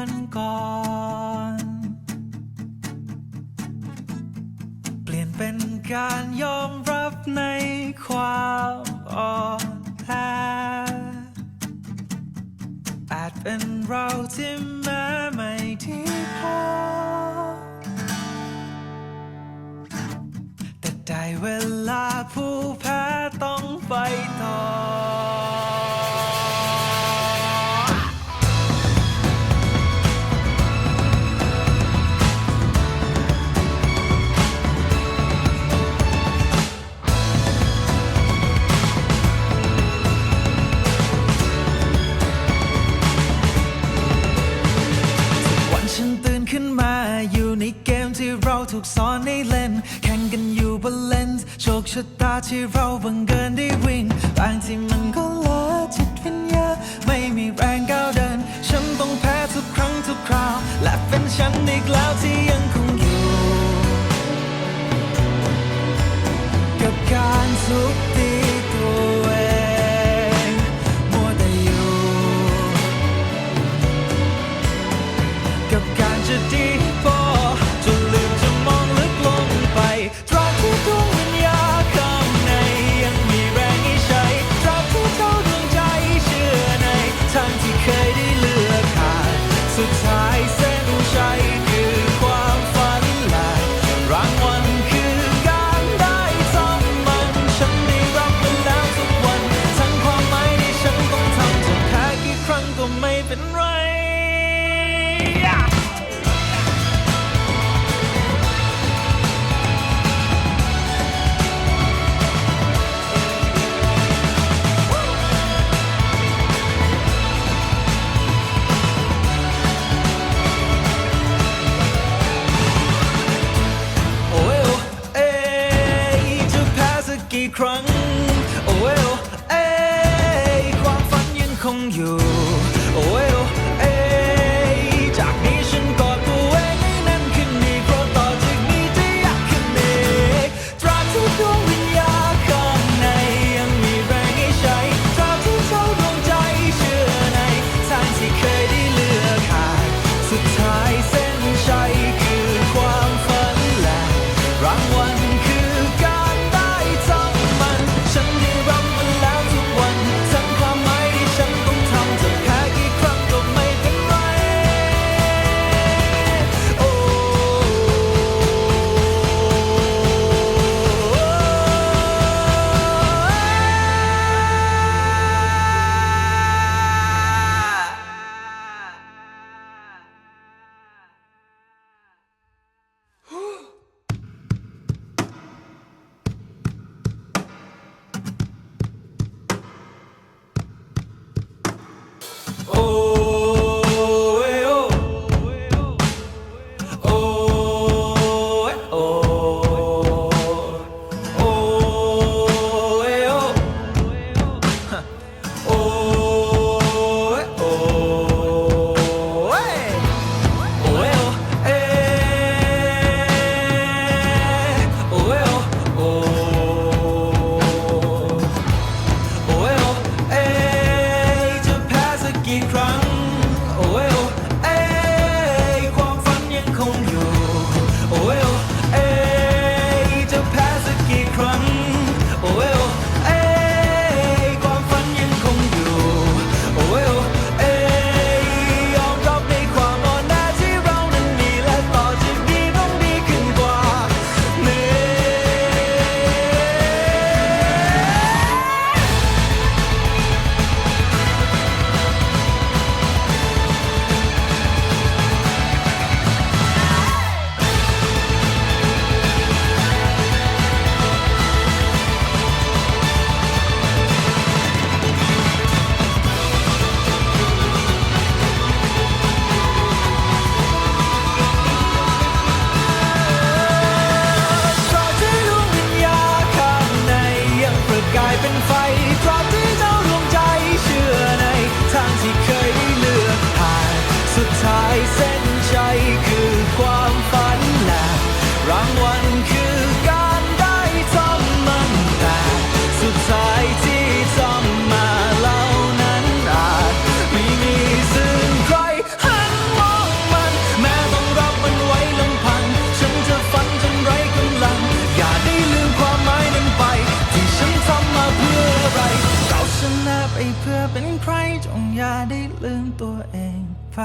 ันก่อน เปลี่ยนเป็นการยอมรับในความอ่อนแออาจเป็นเราที่แม้ไม่ที่พอ แต่ได้เวลาผู้แพ้ต้องไปต่อ ถูกสอนให้เล่น แข่งกันอยู่บนเลนส์โชคชะตาที่เราบังเกินได้วิ่งบางทีมันก็ล้าจิตวิญญาไม่มีแรงก้าวเดิน ฉันต้องแพ้ทุกครั้งทุกคราว และเป็นฉันอีกแล้วที่ยังคงอยู่ กับการสุข so tired. อยู่จากนี้ฉันกอดตัวเองแน่นขึ้นอีเพราะต่อจากนี้จะยากขึ้นอีกตราบท่ดวิญญาณข้างในยังมีแรงให้ใช้ตราบที่เจ้าดวงใจเชื่อในทางที่เคยได้เลือกหากสุดท้าย เพื่อเป็นใครจงอย่าได้ลืมตัวเองไป